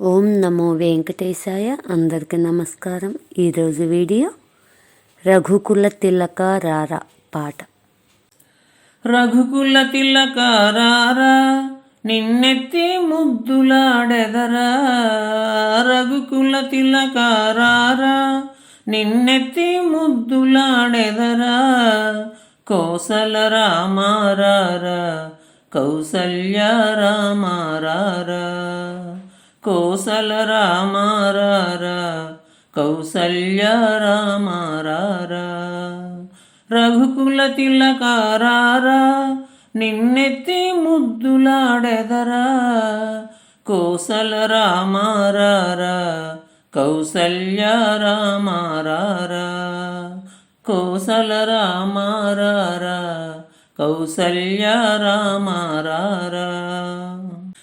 ఓం నమో వెంకటేశాయ. అందరికీ నమస్కారం. ఈరోజు వీడియో రఘుకుల తిలక రారా పాట. రఘుకుల తిలకారారా నిన్నెత్తి ముద్దులాడెదరా. రఘుకుల తిలకారారా నిన్నెత్తి ముద్దులాడెదరా. కోసల రామారారా కౌసల్య రామారారా. కోసల రామారారా కౌసల్య రామారారా రఘుకుల తిలకారారా నిన్నెత్తి ముద్దులాడెదరా. కోసల రామారారా కౌసల్య రామారారా కోసల రామారారా కౌసల్య రామారారా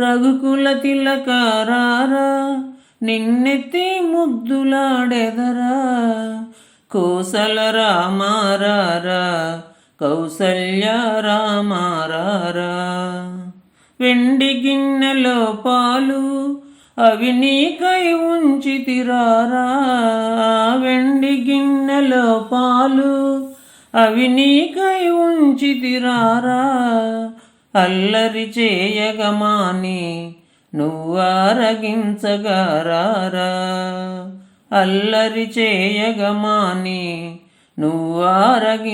రఘుకుల తిలకారారా నిన్నెత్తి ముద్దులాడెదరా. కోసల రామారారా కౌసల్య రామారారా. వెండి గిన్నెలో పాలు అవి నీకై ఉంచితిరారా. వెండి గిన్నెలో పాలు అవి నీకై ఉంచితిరారా. అల్లరి చేయగమాని నువ్వారగించగారారా? అల్లరి చేయగమాని నువ్వారగించగారారా?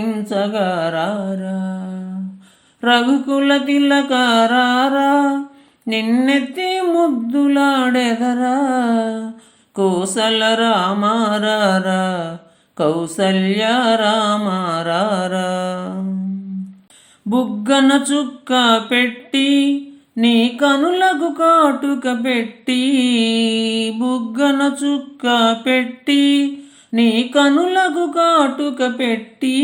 రఘుకుల తిలకారారా నిన్నెత్తి ముద్దులాడెదరా? కోసల రామారారా కౌసల్య రామారారా? బుగ్గన చుక్క పెట్టి నీ కనులకు కాటుక పెట్టి. బుగ్గన చుక్క పెట్టి నీ కనులకు కాటుక పెట్టి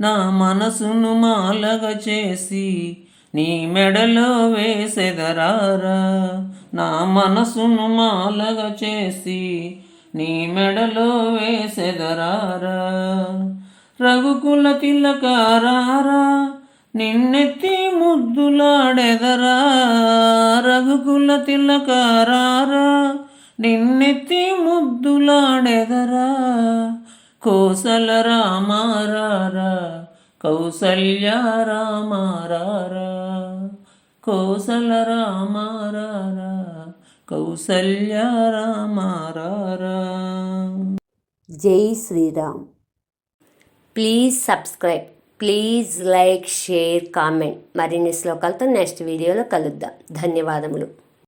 నా మనసును మాలగ చేసి నీ మెడలో వేసెదరారా. నా మనసును మాలగ చేసి నీ మెడలో వేసెదరారా. రఘుకుల తిలకారారా నిన్నెత్తి ముద్దులాడెదరా? రఘుకుల తిలకారారా? నిన్నెత్తి ముద్దులాడెదరా? కోసల రామారారా? కౌసల్య రామారారా? కోసల రామారారా? కౌసల్య రామారారా? జై Shri Ram. Please subscribe. Please like share comment మరిన్ని శ్లోకాలతో నెక్స్ట్ వీడియోలో కలుద్దాం. ధన్యవాదములు.